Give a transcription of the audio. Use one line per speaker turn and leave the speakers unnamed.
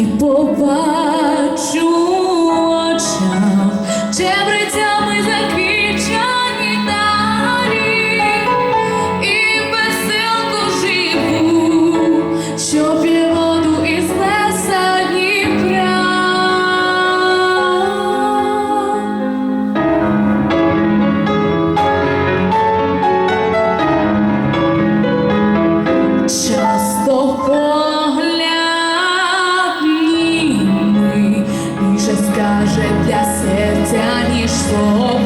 і побачить. для серця, ніж слово.